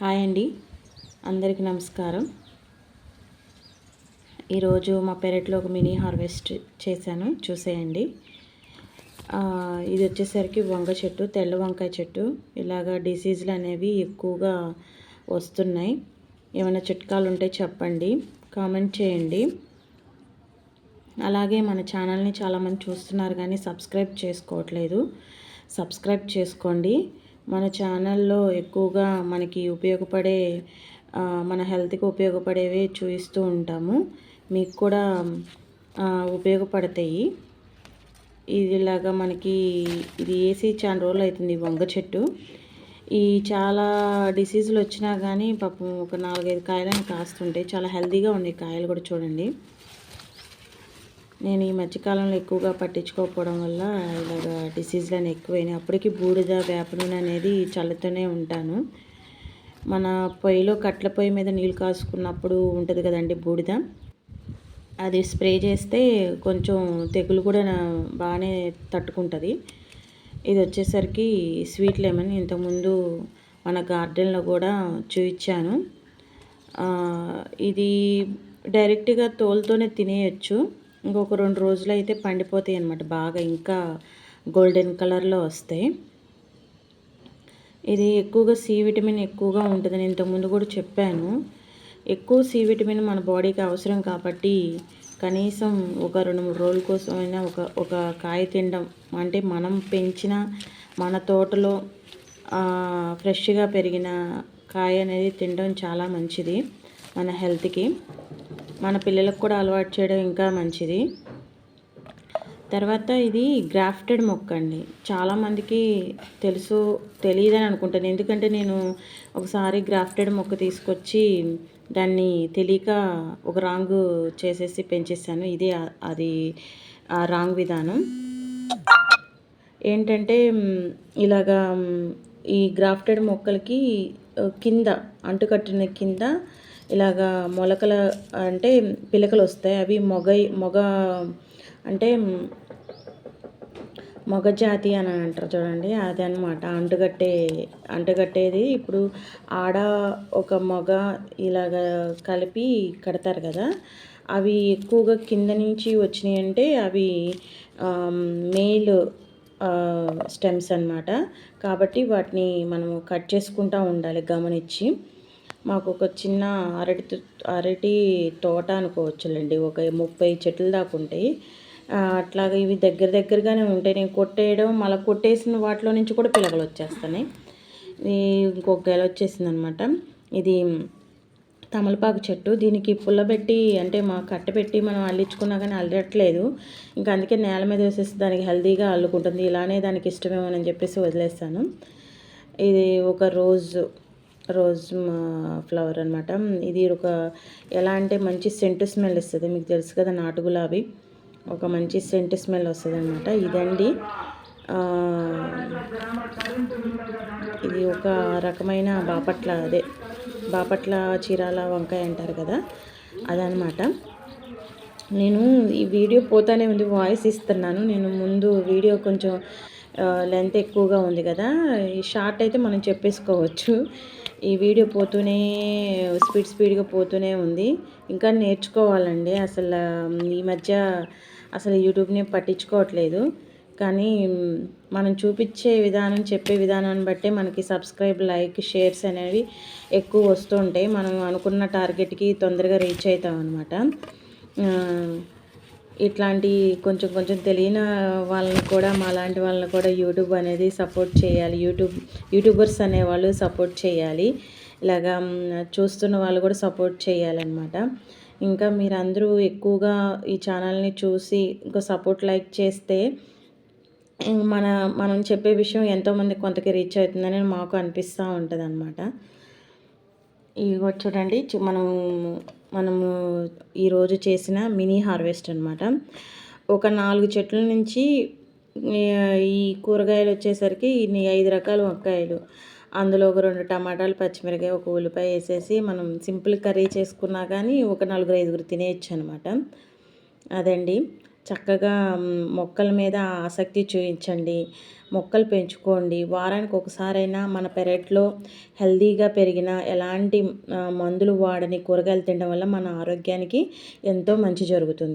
Hi అండి. అందరికీ నమస్కారం. ఈరోజు మా పెరట్లో ఒక మినీ హార్వెస్ట్ చేశాను. చూసేయండి. ఇది వచ్చేసరికి వంగ చెట్టు తెల్ల వంకాయ చెట్టు. ఇలాగా డిసీజులు అనేవి ఎక్కువగా వస్తున్నాయి. ఏమైనా చిట్కాలు ఉంటే చెప్పండి. కామెంట్ చేయండి. అలాగే మన ఛానల్ని చాలామంది చూస్తున్నారు కానీ సబ్స్క్రైబ్ చేసుకోవట్లేదు. సబ్స్క్రైబ్ చేసుకోండి. మన ఛానల్లో ఎక్కువగా మనకి ఉపయోగపడే మన హెల్త్కి ఉపయోగపడేవి చూపిస్తూ ఉంటాము. మీకు కూడా ఉపయోగపడతాయి. ఇదిలాగా మనకి ఇది వేసి చాలా రోజులు అవుతుంది ఈ వంగ చెట్టు. ఈ చాలా డిసీజులు వచ్చినా కానీ పాపం ఒక నాలుగైదు కాయలని కాస్తుంటాయి చాలా హెల్తీగా ఉన్నాయి కాయలు కూడా చూడండి. నేను ఈ మధ్యకాలంలో ఎక్కువగా పట్టించుకోకపోవడం వల్ల ఇలాగ డిసీజ్లు ఎక్కువైనాయి. అప్పటికి బూడిద వేప నూనె అనేది చల్లుతూనే ఉంటాను. మన పొయ్యిలో కట్ల పొయ్యి మీద నీళ్ళు కాసుకున్నప్పుడు ఉంటుంది కదండి బూడిద. అది స్ప్రే చేస్తే కొంచెం తెగులు కూడా బాగానే తట్టుకుంటుంది. ఇది వచ్చేసరికి స్వీట్ లెమన్. ఇంతకుముందు మన గార్డెన్లో కూడా చూయించాను. ఇది డైరెక్ట్గా తోలుతోనే తినేయచ్చు. ఇంకొక రెండు రోజులు అయితే పండిపోతాయి అనమాట బాగా ఇంకా గోల్డెన్ కలర్లో వస్తాయి. ఇది ఎక్కువగా సి విటమిన్ ఎక్కువగా ఉంటుందని ఇంతకుముందు కూడా చెప్పాను. ఎక్కువ సి విటమిన్ మన బాడీకి అవసరం కాబట్టి కనీసం ఒక రెండు మూడు రోజుల కోసమైనా ఒక ఒక కాయ తినడం అంటే మనం పెంచిన మన తోటలో ఫ్రెష్గా పెరిగిన కాయ అనేది తినడం చాలా మంచిది మన హెల్త్కి. మన పిల్లలకు కూడా అలవాటు చేయడం ఇంకా మంచిది. తర్వాత ఇది గ్రాఫ్టెడ్ మొక్క అండి. చాలామందికి తెలుసు తెలియదని అనుకుంటాను. ఎందుకంటే నేను ఒకసారి గ్రాఫ్టెడ్ మొక్క తీసుకొచ్చి దాన్ని తెలియక ఒక రాంగ్ చేసేసి పెంచేసాను. ఇది అది ఆ రాంగ్ విధానం. ఏంటంటే ఇలాగా ఈ గ్రాఫ్టెడ్ మొక్కలకి కింద అంటుకట్టిన కింద ఇలాగా మొలకల అంటే పిలకలు వస్తాయి. అవి మొగ మొగ అంటే మొగజాతి అని అంటారు చూడండి. అది అనమాట అంటుకట్టే అంటుకట్టేది ఇప్పుడు ఆడ ఒక మొగ ఇలాగ కలిపి కడతారు కదా. అవి ఎక్కువగా కింద నుంచి వచ్చినాయి అంటే అవి మేల్ స్టెమ్స్ అన్నమాట. కాబట్టి వాటిని మనము కట్ చేసుకుంటూ ఉండాలి గమనించి. మాకు ఒక చిన్న అరటి అరటి తోట అనుకోవచ్చులేండి. ఒక ముప్పై చెట్లు దాకా ఉంటాయి. అట్లాగే అట్లాగా ఇవి దగ్గర దగ్గరగానే ఉంటాయి. నేను కొట్టేయడం మళ్ళీ కొట్టేసిన వాటిలో నుంచి కూడా పిలకలు వచ్చేస్తున్నాయి. ఇంకొక గెల వచ్చేసింది అనమాట ఇది తమలపాకు చెట్టు. దీనికి పుల్లబెట్టి అంటే మా కట్ట పెట్టి మనం అల్లించుకున్నా కానీ అల్లట్లేదు. ఇంకా అందుకే నేల మీద వేసేసి దానికి హెల్తీగా అల్లుకుంటుంది. ఇలానే దానికి ఇష్టమేమోనని చెప్పేసి వదిలేస్తాను. ఇది ఒక రోజు రోజ్ ఫ్లవర్ అనమాట ఇది ఒక ఎలా అంటే మంచి సెంట్ స్మెల్ ఇస్తుంది. మీకు తెలుసు కదా నాటు గులాబీ. ఒక మంచి సెంట్ స్మెల్ వస్తుంది అనమాట ఇదండి ఇది ఒక రకమైన బాపట్ల అదే బాపట్ల చీరాల వంకాయ అంటారు కదా అదనమాట నేను ఈ వీడియో పోతానే ఉంది వాయిస్ ఇస్తున్నాను. నేను ముందు వీడియో కొంచెం లెంత్ ఎక్కువగా ఉంది కదా. ఈ షార్ట్ అయితే మనం చెప్పేసుకోవచ్చు. ఈ వీడియో పోతూనే స్పీడ్ స్పీడ్గా పోతూనే ఉంది. ఇంకా నేర్చుకోవాలండి. అసలు ఈ మధ్య అసలు యూట్యూబ్ని పట్టించుకోవట్లేదు. కానీ మనం చూపించే విధానం చెప్పే విధానాన్ని బట్టే మనకి సబ్స్క్రైబ్ లైక్ షేర్స్ అనేవి ఎక్కువ వస్తుంటాయి. మనం అనుకున్న టార్గెట్కి తొందరగా రీచ్ అవుతాం అనమాట ఇట్లాంటి కొంచెం కొంచెం తెలియని వాళ్ళని కూడా మా లాంటి వాళ్ళని కూడా యూట్యూబ్ అనేది సపోర్ట్ చేయాలి. యూట్యూబ్ యూట్యూబర్స్ అనేవాళ్ళు సపోర్ట్ చేయాలి. ఇలాగా చూస్తున్న వాళ్ళు కూడా సపోర్ట్ చేయాలన్నమాట. ఇంకా మీరందరూ ఎక్కువగా ఈ ఛానల్ని చూసి ఇంకా సపోర్ట్ లైక్ చేస్తే మన మనం చెప్పే విషయం ఎంతోమంది కొంతకి రీచ్ అవుతుందని మాకు అనిపిస్తూ ఉంటుంది అనమాట ఇవి చూడండి మనం మనము ఈరోజు చేసిన మినీ హార్వెస్ట్ అనమాట ఒక నాలుగు చెట్ల నుంచి ఈ కూరగాయలు వచ్చేసరికి ఇన్ని ఐదు రకాల వంకాయలు. అందులో ఒక రెండు టమాటాలు పచ్చిమిరకాయ ఒక ఉల్లిపాయ వేసేసి మనం సింపుల్ కర్రీ చేసుకున్నా కానీ ఒక నలుగురు ఐదుగురు తినేయచ్చు అనమాట అదండి. చక్కగా మొక్కల మీద ఆసక్తి చూపించండి. మొక్కలు పెంచుకోండి. వారానికి ఒకసారైనా మన పెరట్లో హెల్దీగా పెరిగిన ఎలాంటి మందులు వాడని కూరగాయలు తినడం వల్ల మన ఆరోగ్యానికి ఎంతో మంచి జరుగుతుంది.